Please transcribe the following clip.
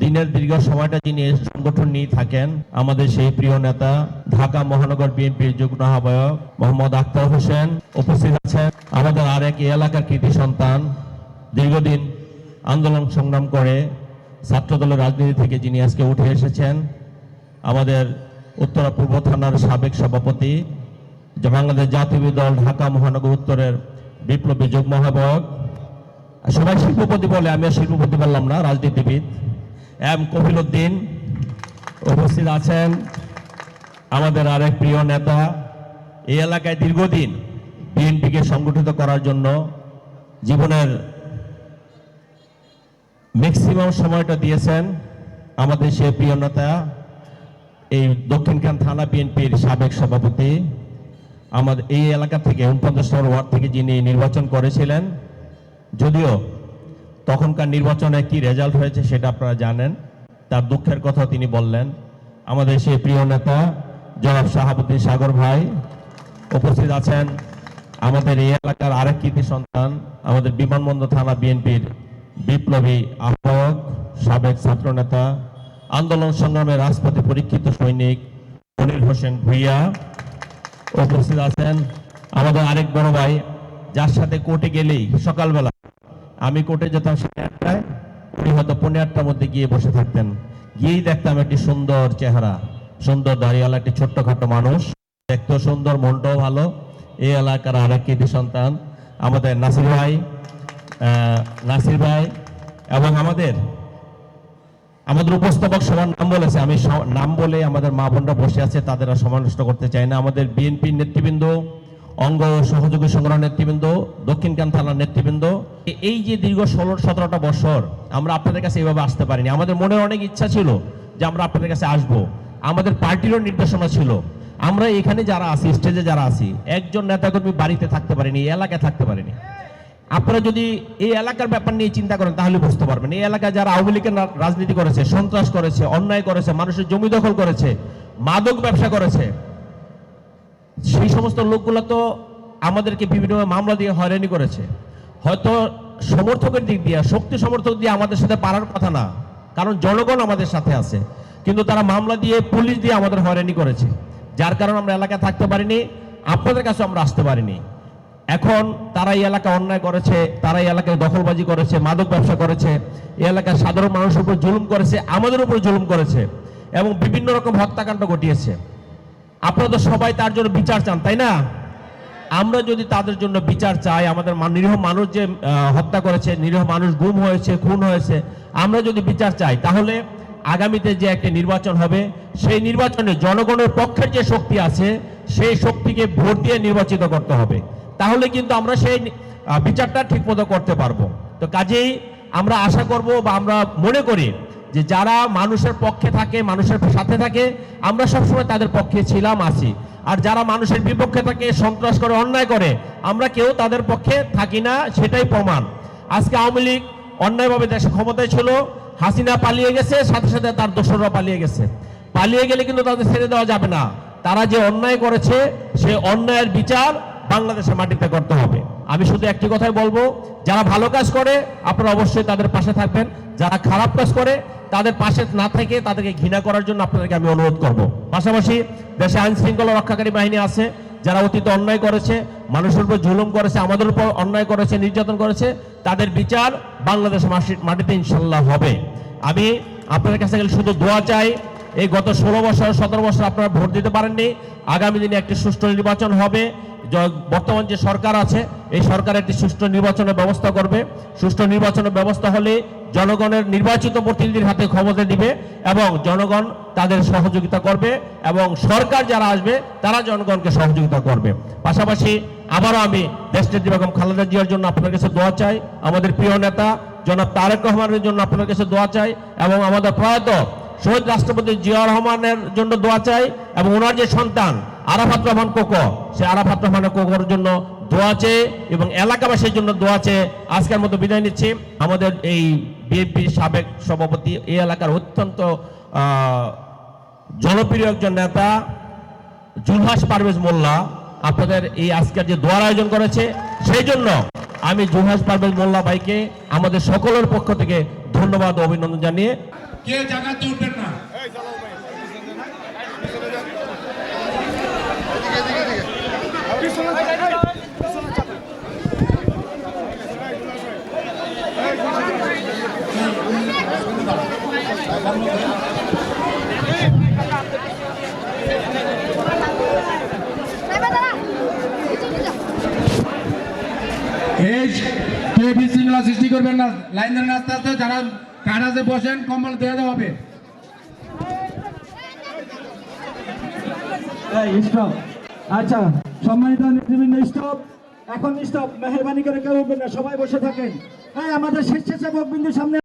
দিনের দীর্ঘ সময়টা যিনি সংগঠন নিয়ে থাকেন, আমাদের সেই প্রিয় নেতা, ঢাকা মহানগর বিএনপির যুগ্ম আহ্বায়ক মোহাম্মদ আক্তার হোসেন উপস্থিত আছেন। আমাদের আরেক এলাকার কৃতি সন্তান, দীর্ঘদিন আন্দোলন সংগ্রাম করে ছাত্রদলের রাজনীতি থেকে যিনি আজকে উঠে এসেছেন, আমাদের উত্তরা পূর্ব থানার সাবেক সভাপতি বাংলাদেশ জাতীয় দল ঢাকা মহানগর উত্তরের বিপ্লবী যুগ্ম আহ্বায়ক। সবাই শিল্পপতি বলে, আমি শিল্পপতি বললাম না, রাজনীতিবিদ। এম কপিল উদ্দিন উপস্থিত আছেন আমাদের আরেক প্রিয় নেতা। এই এলাকায় দীর্ঘদিন বিএনপিকে সংগঠিত করার জন্য জীবনের ম্যাক্সিমাম সময়টা দিয়েছেন আমাদের সে প্রিয় নেতা, এই দক্ষিণখান থানা বিএনপির সাবেক সভাপতি। আমাদের এই এলাকা থেকে উনপঞ্চাশ নম্বর ওয়ার্ড থেকে যিনি নির্বাচন করেছিলেন, যদিও তখনকার নির্বাচনে কি রেজাল্ট হয়েছে সেটা আপনারা জানেন। তার দুঃখের কথা তিনি বললেন। আমাদের সেই প্রিয় নেতা, জনাব শাহাবুদ্দিন সাগর ভাই উপস্থিত আছেন। আমাদের এই এলাকার আরেক কৃতি সন্তান, আমাদের বিমানবন্দর থানা বিএনপির বিপ্লবী আহ্বায়ক, সাবেক ছাত্রনেতা আন্দোলন সংগ্রামে রাজপথে পরীক্ষিত সৈনিক মনির হোসেন ভুইয়া উপস্থিত আছেন। আমাদের আরেক বড় ভাই, যার সাথে কোর্টে গেলেই সকালবেলা আমি কোর্টে যেতাম সাড়ে আটটায় উনি হয়তো পনেরো আটটার মধ্যে গিয়ে বসে থাকতেন। গিয়েই দেখতাম একটি সুন্দর চেহারা, সুন্দর দাঁড়িয়ালা একটি ছোট্টখাটো মানুষ। দেখতেও সুন্দর, মনটাও ভালো। এই এলাকার আরেক কৃতি সন্তান, আমাদের নাসির ভাই নাসির ভাই, এবং আমাদের আমাদের উপস্থাপক সবার নাম বলেছে। আমি নাম বলে আমাদের মা বোনরা বসে আছে, তাদের সমালোচনা করতে চাই না। আমাদের বিএনপির নেতৃবৃন্দ অঙ্গ সহযোগী সংগ্রহ নেতৃবৃন্দ দক্ষিণকান থানার নেতৃবৃন্দ। এই যে দীর্ঘ ষোলো, সতেরোটা বছর আমরা আপনাদের কাছে এইভাবে আসতে পারিনি। আমাদের মনে অনেক ইচ্ছা ছিল যে আমরা আপনাদের কাছে আসব। আমাদের পার্টিরও নির্দেশনা ছিল। আমরা এখানে যারা আছি, স্টেজে যারা আছি, একজন নেতাকর্মী বাড়িতে থাকতে পারিনি, এই এলাকায় থাকতে পারিনি। আপনারা যদি এই এলাকার ব্যাপার নিয়ে চিন্তা করেন, তাহলে বুঝতে পারবেন। এই এলাকায় যারা আওয়ামী লীগের রাজনীতি করেছে, সন্ত্রাস করেছে, অন্যায় করেছে, মানুষের জমি দখল করেছে, মাদক ব্যবসা করেছে সেই সমস্ত লোকগুলো তো আমাদেরকে বিভিন্ন মামলা দিয়ে হয়রানি করেছে। হয়তো সমর্থকের দিক দিয়ে, শক্তি সমর্থক দিয়ে আমাদের সাথে পারার কথা না, কারণ জনগণ আমাদের সাথে আছে। কিন্তু তারা মামলা দিয়ে, পুলিশ দিয়ে আমাদের হয়রানি করেছে। যার কারণে আমরা এলাকায় থাকতে পারিনি, আপনাদের কাছে আমরা আসতে পারিনি। এখন তারা এই এলাকা অন্যায় করেছে, তারা এই এলাকায় দখলবাজি করেছে, মাদক ব্যবসা করেছে, এই এলাকার সাধারণ মানুষের উপর জুলুম করেছে, আমাদের উপর জুলুম করেছে এবং বিভিন্ন রকম হত্যাকাণ্ড ঘটিয়েছে। আপনারা তো সবাই তার জন্য বিচার চান, তাই না? আমরা যদি তাদের জন্য বিচার চাই, আমাদের নিরীহ মানুষ যে হত্যা করেছে, নিরীহ মানুষ গুম হয়েছে, খুন হয়েছে, আমরা যদি বিচার চাই, তাহলে আগামীতে যে একটা নির্বাচন হবে, সেই নির্বাচনে জনগণের পক্ষের যে শক্তি আছে, সেই শক্তিকে ভোট দিয়ে নির্বাচিত করতে হবে। তাহলে কিন্তু আমরা সেই বিচারটা ঠিকমতো করতে পারব। তো কাজেই আমরা আশা করব বা আমরা মনে করি যে যারা মানুষের পক্ষে থাকে, মানুষের সাথে থাকে, আমরা সবসময় তাদের পক্ষে ছিলাম, আছি। আর যারা মানুষের বিপক্ষে থাকে, সন্ত্রাস করে, অন্যায় করে, আমরা কেউ তাদের পক্ষে থাকি না, সেটাই প্রমাণ। আজকে আওয়ামী লীগ অন্যায়ভাবে দেশে ক্ষমতায় ছিল, হাসিনা পালিয়ে গেছে, সাথে সাথে তার দোসররা পালিয়ে গেছে। পালিয়ে গেলে কিন্তু তাদের ছেড়ে দেওয়া যাবে না। তারা যে অন্যায় করেছে, সে অন্যায়ের বিচার বাংলাদেশের মাটিতে করতে হবে। আমি শুধু একটি কথাই বলব, যারা ভালো কাজ করে, আপনারা অবশ্যই তাদের পাশে থাকবেন। যারা খারাপ কাজ করে তাদের পাশে না থেকে তাদেরকে ঘৃণা করার জন্য আপনাদেরকে আমি অনুরোধ করব। পাশাপাশি দেশে আইন শৃঙ্খলা রক্ষাকারী বাহিনী আছে, যারা অতীতে অন্যায় করেছে, মানুষের উপর জুলুম করেছে, আমাদের উপর অন্যায় করেছে, নির্যাতন করেছে, তাদের বিচার বাংলাদেশ মাটিতে ইনশাল্লাহ হবে। আমি আপনাদের কাছে গেলে শুধু দোয়া চাই, এই গত ষোলো বছর, সতেরো বছর আপনারা ভোট দিতে পারেননি, আগামী দিনে একটি সুষ্ঠু নির্বাচন হবে বর্তমান যে সরকার আছে, এই সরকার একটি সুষ্ঠু নির্বাচনের ব্যবস্থা করবে। সুষ্ঠু নির্বাচনের ব্যবস্থা হলে জনগণের নির্বাচিত প্রতিনিধির হাতে ক্ষমতা দিবে এবং জনগণ তাদের সহযোগিতা করবে এবং সরকার যারা আসবে, তারা জনগণকে সহযোগিতা করবে। পাশাপাশি আবারও আমি দেশনেত্রী বেগম খালেদা জিয়ার জন্য আপনার কাছে দোয়া চাই, আমাদের প্রিয় নেতা জনাব তারেক রহমানের জন্য আপনার কাছে দোয়া চাই এবং আমাদের প্রয়াত শহীদ রাষ্ট্রপতি জিয়া রহমানের জন্য দোয়া চাই এবং ওনার যে সন্তান, আরাফাত রহমান কোকো, সে আরাফাত রহমানের কোকোর জন্য দোয়া চেয়ে এবং এলাকাবাসীর জন্য দোয়া চেয়ে আজকের মতো বিদায় নিচ্ছি। আমাদের এই বিএনপির সাবেক সভাপতি এই এলাকার অত্যন্ত জনপ্রিয় একজন নেতা, জুলহাস পারভেজ মোল্লা আপনাদের এই আজকের যে দোয়ার আয়োজন করেছে, সেই জন্য আমি জুলহাস পারভেজ মোল্লা ভাইকে আমাদের সকলের পক্ষ থেকে ধন্যবাদ অভিনন্দন জানিয়ে কেউ জায়গাতে উঠবেন না এই কেউ বিশৃঙ্খলা সৃষ্টি করবেন না। লাইন ধরে আস্তে আস্তে যারা কারাজে বসেন, কম্বল দেওয়া হবে। স্টপ। আচ্ছা সম্মানিত নেতৃবৃন্দ, স্টপ। এখন স্টপ। মেহরবানি করে কেউ উঠবেন না, সবাই বসে থাকেন। হ্যাঁ আমাদের স্বেচ্ছাসেবক বিন্দু সামনে